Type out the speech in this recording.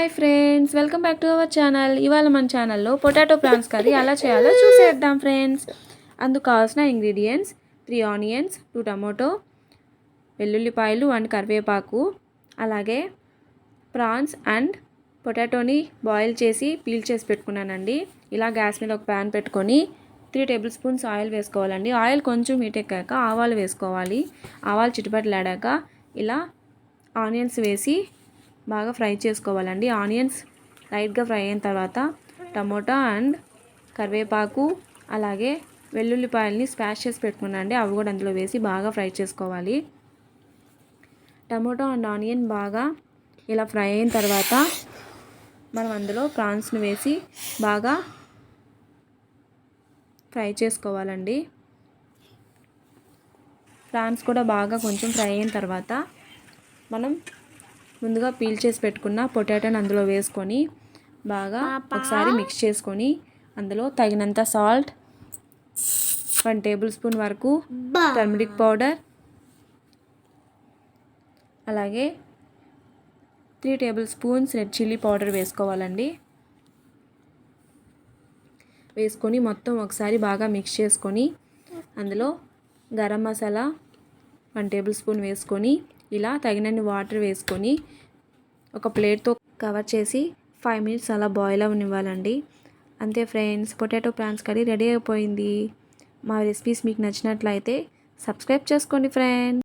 Hi friends welcome back to our channel. ఇవాళ మన ఛానల్లో పొటాటో ప్రాన్స్ కర్రీ ఎలా చేయాలో చూసేద్దాం ఫ్రెండ్స్. అందుకు కావాల్సిన ingredients three onions two tomato వెల్లుల్లిపాయలు అండ్ కరివేపాకు అలాగే ప్రాన్స్ అండ్ పొటాటోని బాయిల్ చేసి పీల్ చేసి పెట్టుకున్నానండి. ఇలా గ్యాస్ మీద ఒక ప్యాన్ పెట్టుకొని త్రీ టేబుల్ స్పూన్స్ ఆయిల్ వేసుకోవాలండి. ఆయిల్ కొంచెం హీట్ ఎక్కాక ఆవాలు వేసుకోవాలి. ఆవాలు చిట్టుపట్లాడాక ఇలా ఆనియన్స్ వేసి బాగా ఫ్రై చేసుకోవాలండి. ఆనియన్స్ లైట్గా ఫ్రై అయిన తర్వాత టమోటా అండ్ కరివేపాకు అలాగే వెల్లుల్లిపాయల్ని స్పాష్ చేసి పెట్టుకున్నాండి అవి కూడా అందులో వేసి బాగా ఫ్రై చేసుకోవాలి. టమోటా అండ్ ఆనియన్ బాగా ఇలా ఫ్రై అయిన తర్వాత మనం అందులో ప్రాన్స్ని వేసి బాగా ఫ్రై చేసుకోవాలండి. ప్రాన్స్ కూడా బాగా కొంచెం ఫ్రై అయిన తర్వాత మనం ముందుగా పీల్ చేసి పెట్టుకున్న పొటాటోని అందులో వేసుకొని బాగా ఒకసారి మిక్స్ చేసుకొని అందులో తగినంత సాల్ట్ వన్ టేబుల్ స్పూన్ వరకు టర్మరిక్ పౌడర్ అలాగే three tablespoons red chilli powder వేసుకోవాలండి. వేసుకొని మొత్తం ఒకసారి బాగా మిక్స్ చేసుకొని అందులో garam masala one table spoon వేసుకొని ఇలా తగినన్ని వాటర్ వేసుకొని ఒక ప్లేట్తో కవర్ చేసి ఫైవ్ మినిట్స్ అలా బాయిల్ అవ్వనివ్వాలండి అంతే friends potato prawns curry ready అయిపోయింది. మా రెసిపీస్ మీకు నచ్చినట్లయితే సబ్స్క్రైబ్ చేసుకోండి ఫ్రెండ్స్